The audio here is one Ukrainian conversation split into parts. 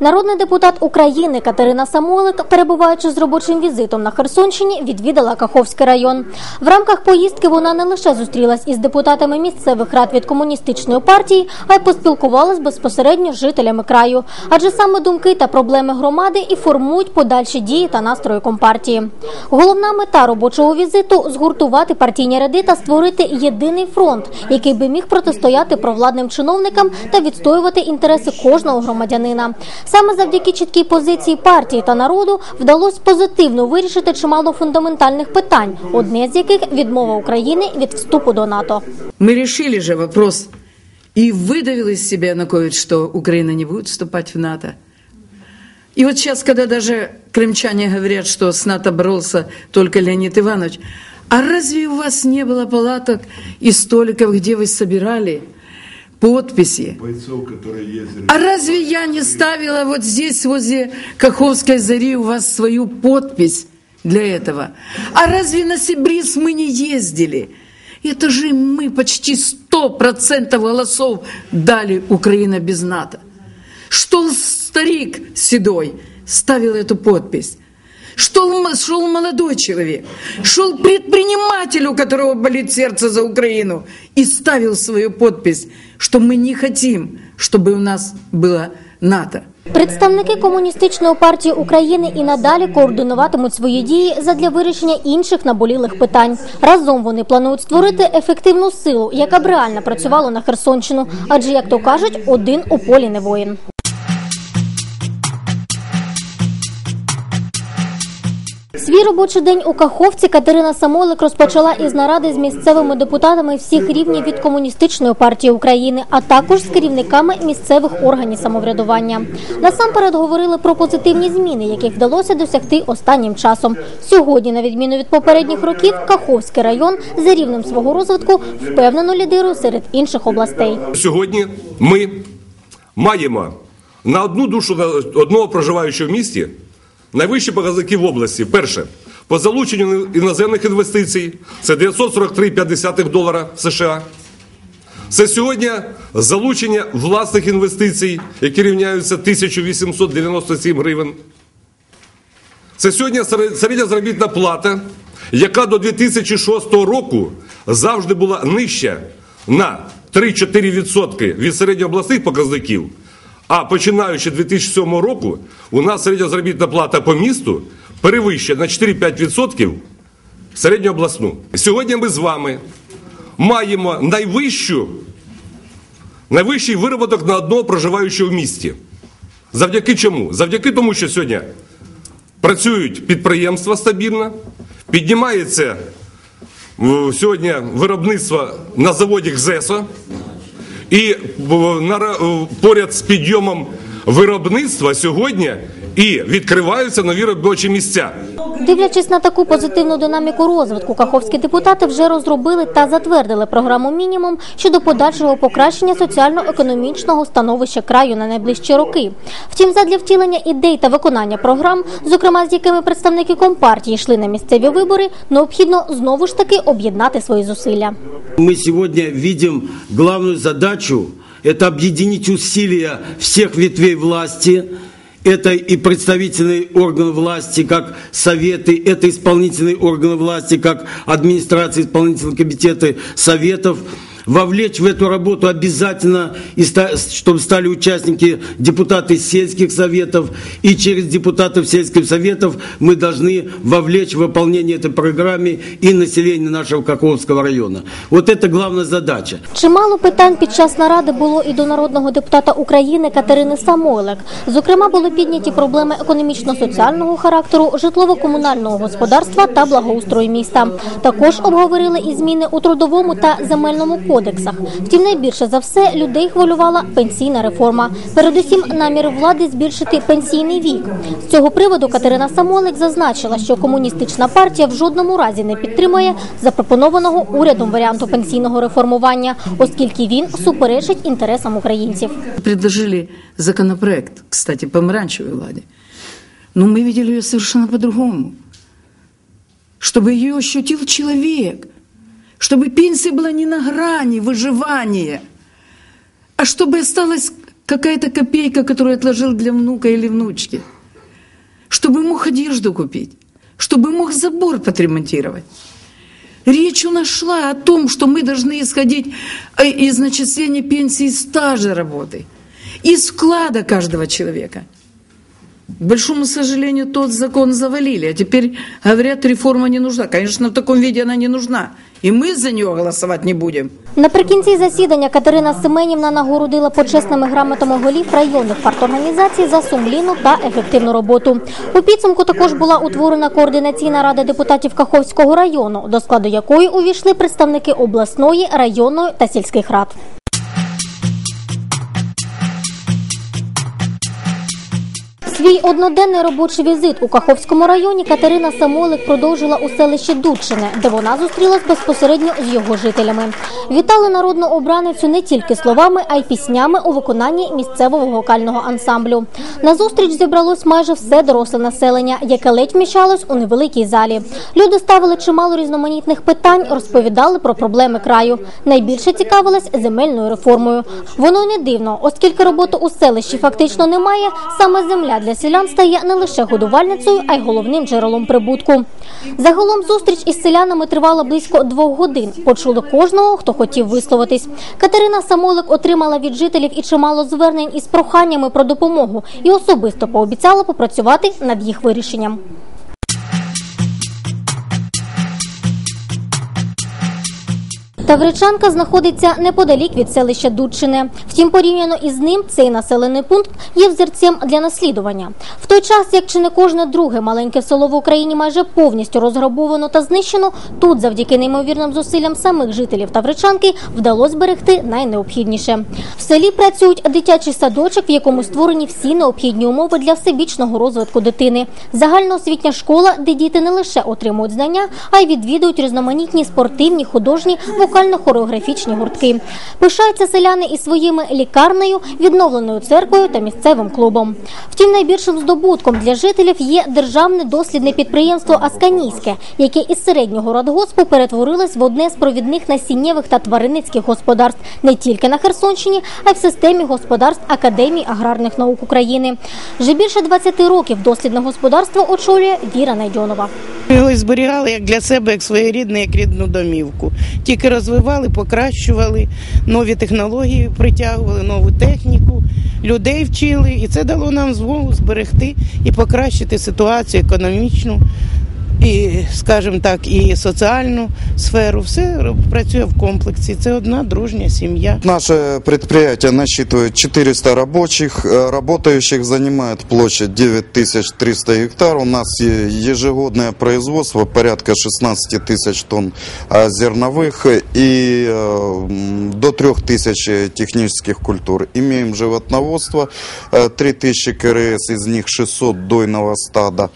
Народний депутат України Катерина Самолик, перебуваючи з робочим візитом на Херсонщині, відвідала Каховський район. В рамках поїздки вона не лише зустрілась із депутатами місцевих рад від комуністичної партії, а й поспілкувалась безпосередньо з жителями краю. Адже саме думки та проблеми громади і формують подальші дії та настрої компартії. Головна мета робочого візиту згуртувати партійні ряди та створити єдиний фронт, який би міг протистояти провладним чиновникам та відстоювати інтереси кожного громадянина. Саме завдяки чіткій позиції партії та народу вдалося позитивно вирішити чимало фундаментальних питань, одне з яких відмова України від вступу до НАТО. Мы решили же вопрос и выдавил из себя Янукович, что Украина не будет вступать в НАТО. И вот сейчас, когда даже крымчане говорят, что с НАТО боролся только Леонид Иванович, а разве у вас не было палаток и столиков, где вы собирали Подписи? бойцов, которые ездили. А разве я не ставила вот здесь, возле Каховской зари, у вас свою подпись для этого? А разве на Сибрис мы не ездили? Это же мы почти 100% голосов дали Украина без НАТО. Что старик седой ставил эту подпись? Шел, м- шел молодой человек, шел предприниматель, у которого болит сердце за Украину, и ставил свою подпись, что мы не хотим, чтобы у нас было НАТО. Представники комуністичної партії України і надалі координуватимуть свої дії задля вирішення інших наболілих питань. Разом вони планують створити ефективну силу, яка б реально працювала на Херсонщину. Адже, як то кажуть, один у полі не воїн. Свій робочий день у Каховці Катерина Самолик розпочала із наради з місцевими депутатами всіх рівнів від комуністичної партії України, а також з керівниками місцевих органів самоврядування. Насамперед говорили про позитивні зміни, яких вдалося досягти останнім часом. Сьогодні, на відміну від попередніх років, Каховський район за рівнем свого розвитку впевнено лідирує серед інших областей. Сьогодні ми маємо на одну душу одного проживаючого в місті найвищі показники в області. Перше, по залученню іноземних інвестицій це 943,5 долара США. Це сьогодні залучення власних інвестицій, які рівняються 1897 гривень. Це сьогодні середня заробітна плата, яка до 2006 року завжди була нижча на 3-4% від середньообласних показників. А починаючи 2007 року, у нас середня заробітна плата по місту перевищує на 4-5% середньообласну. Сьогодні ми з вами маємо найвищу, найвищий вироботок на одного проживаючого в місті. Завдяки чому? Завдяки тому, що сьогодні працюють підприємства стабільно, піднімається е, сьогодні виробництво на заводі ГЗЕСО, і е, поряд з підйомом виробництва сьогодні і відкриваються нові робочі місця. Дивлячись на таку позитивну динаміку розвитку, каховські депутати вже розробили та затвердили програму мінімум щодо подальшого покращення соціально-економічного становища краю на найближчі роки. Втім, задля втілення ідей та виконання програм, зокрема з якими представники компартії йшли на місцеві вибори, необхідно знову ж таки об'єднати свої зусилля. Мы сегодня видим главную задачу – это объединить усилия всех ветвей власти. Это и представительные органы власти, как советы, это исполнительные органы власти, как администрации, исполнительные комитеты советов. Вовлечь в эту работу обязательно, и ста- чтобы стали участники депутаты сельских советов. И через депутатов сельских советов мы должны вовлечь в выполнение этой программы и население нашего Каховского района. Вот это главная задача. Чимало питань під час наради було і до народного депутата України Катерини Самойлик. Зокрема, були підняті проблеми економічно-соціального характеру, житлово-комунального господарства та благоустрою міста. Також обговорили і зміни у трудовому та земельному кодексах. Втім, найбільше за все людей хвилювала пенсійна реформа. Передусім, намір влади збільшити пенсійний вік. З цього приводу Катерина Самолик зазначила, що комуністична партія в жодному разі не підтримує запропонованого урядом варіанту пенсійного реформування, оскільки він суперечить інтересам українців. Предложили законопроект, кстати, помаранчевой владе. Но мы видели ее совершенно по-другому. Чтобы ее ощутил человек. Чтобы пенсия была не на грани выживания, а чтобы осталась какая-то копейка, которую отложил для внука или внучки, чтобы мог одежду купить, чтобы мог забор подремонтировать. Речь у нас шла о том, что мы должны исходить э, из начисления пенсии стажа работы, из вклада каждого человека. К большому сожалению, тот закон завалили, а теперь говорят, реформа не нужна. Конечно, в таком виде она не нужна, и мы за нее голосовать не будем. Наприкінці засідання Катерина Семенівна нагородила почесними грамотами голів районних парторганізацій за сумлінну та ефективну роботу. У підсумку також була утворена координаційна рада депутатів Каховського району, до складу якої увійшли представники обласної, районної та сільських рад. Свій одноденний робочий візит у Каховському районі Катерина Самойлик продовжила у селищі Дудчине, де вона зустрілась безпосередньо з його жителями. Вітали народну обраницю не тільки словами, а й піснями у виконанні місцевого вокального ансамблю. На зустріч зібралось майже все доросле населення, яке ледь вміщалось у невеликій залі. Люди ставили чимало різноманітних питань, розповідали про проблеми краю. Найбільше цікавились земельною реформою. Воно не дивно, оскільки роботи у селищі фактично немає. Саме земля для селян стає не лише годувальницею, а й головним джерелом прибутку. Загалом зустріч із селянами тривала близько двох годин. Почули кожного, хто хотів висловитись. Катерина Самолик отримала від жителів і чимало звернень із проханнями про допомогу і особисто пообіцяла попрацювати над їх вирішенням. Тавричанка знаходиться неподалік від селища Дудчине. Втім, порівняно із ним цей населений пункт є взірцем для наслідування. В той час, як чи не кожне друге маленьке село в Україні майже повністю розграбовано та знищено, тут, завдяки неймовірним зусиллям самих жителів Тавричанки, вдалося зберегти найнеобхідніше. В селі працюють дитячий садочок, в якому створені всі необхідні умови для всебічного розвитку дитини. Загальноосвітня школа, де діти не лише отримують знання, а й відвідують різноманітні спортивні, художні, вокально-хореографічні гуртки. Пишаються селяни і своїми лікарнею, відновленою церквою та місцевим клубом. Втім, найбільшим здобутком для жителів є державне дослідне підприємство Асканійське, яке із середнього радгоспу перетворилось в одне з провідних насіннєвих та тваринницьких господарств не тільки на Херсонщині, а й в системі господарств Академії аграрних наук України. Вже більше 20 років дослідне господарство очолює Віра Найдьонова. Його зберігали як для себе, як своєрідне, як рідну домівку. Тільки розвивали, покращували, нові технології притягували, нову техніку, людей вчили, і це дало нам змогу зберегти і покращити ситуацію економічну І, скажімо так, і соціальну сферу, все працює в комплексі. Це одна дружня сім'я. Наше предприятие насчитывает 400 рабочих. Э, Работающих занимает площадь 9300 гектар. У нас е- ежегодное производство порядка 16 тысяч тонн а, зерновых и э, м, до 3000 технических культур. Имеем животноводство, э, 3000 КРС, из них 600 дойного стада.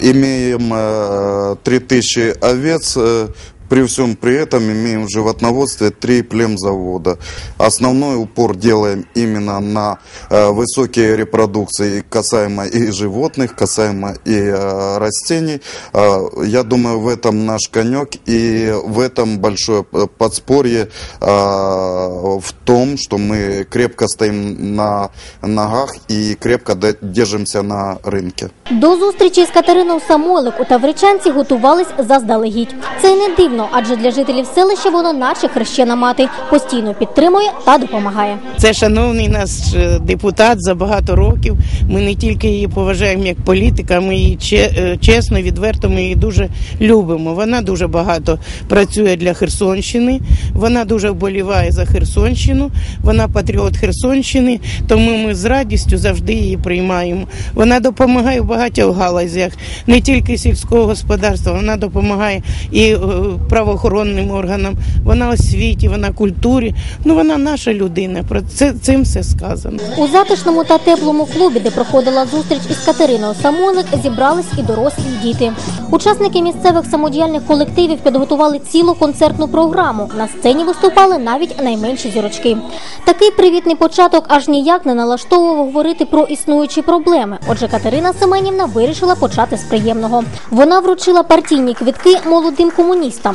Имеем э, 3000 овец, э, при всем при этом имеем в животноводстве три племзавода. Основной упор делаем именно на э, высокие репродукции, касаемо и животных, касаемо и э, растений. Э, я думаю, в этом наш конек и в этом большое э, подспорье э, в том, что мы крепко стоим на ногах и крепко де- держимся на рынке. До зустрічі з Катериною Самойлик у Тавричанці готувались заздалегідь. Це й не дивно, адже для жителів селища воно наче хрещена мати постійно підтримує та допомагає. Це шановний наш е, депутат за багато років. Ми не тільки її поважаємо як політика, ми її е, чесно, відверто, ми її дуже любимо. Вона дуже багато працює для Херсонщини. Вона дуже вболіває за Херсонщину. Вона патріот Херсонщини, тому ми з радістю завжди її приймаємо. Вона допомагає в багатьох галузях, не тільки сільського господарства, вона допомагає і е, правоохоронним органам, вона освіті, вона культурі. Ну вона наша людина. Про це цим все сказано. У затишному та теплому клубі, де проходила зустріч із Катериною Самойлик, зібрались і дорослі діти. Учасники місцевих самодіяльних колективів підготували цілу концертну програму. На сцені виступали навіть найменші зірочки. Такий привітний початок аж ніяк не налаштовував говорити про існуючі проблеми. Отже, Катерина Семенівна вирішила почати з приємного. Вона вручила партійні квітки молодим комуністам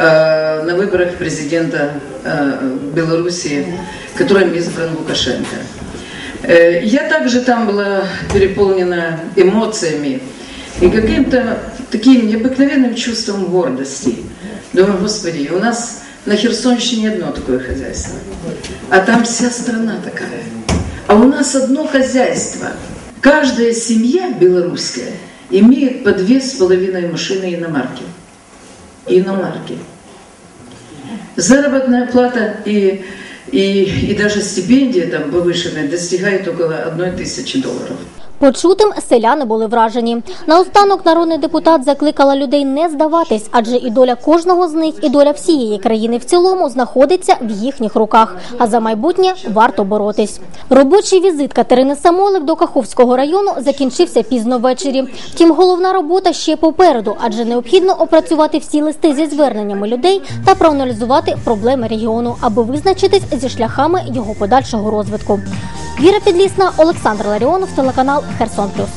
э, на выборах президента э, Белоруссии, которым избран Лукашенко. Э, я также там была переполнена эмоциями и каким-то таким необыкновенным чувством гордости. Думаю, господи, у нас на Херсонщине одно такое хозяйство, а там вся страна такая. А у нас одно хозяйство. Каждая семья белорусская имеет по две с половиной машины иномарки. Иномарки. Заработная плата и, и, и даже стипендия там повышенная достигает около одной тысячи долларов. Почутим селяни були вражені. Наостанок народний депутат закликала людей не здаватись, адже і доля кожного з них, і доля всієї країни в цілому знаходиться в їхніх руках. А за майбутнє варто боротись. Робочий візит Катерини Самолик до Каховського району закінчився пізно ввечері. Втім, головна робота ще попереду, адже необхідно опрацювати всі листи зі зверненнями людей та проаналізувати проблеми регіону, аби визначитись зі шляхами його подальшого розвитку. Віра Підлісна, Олександр Ларіонов, телеканал Херсон Плюс.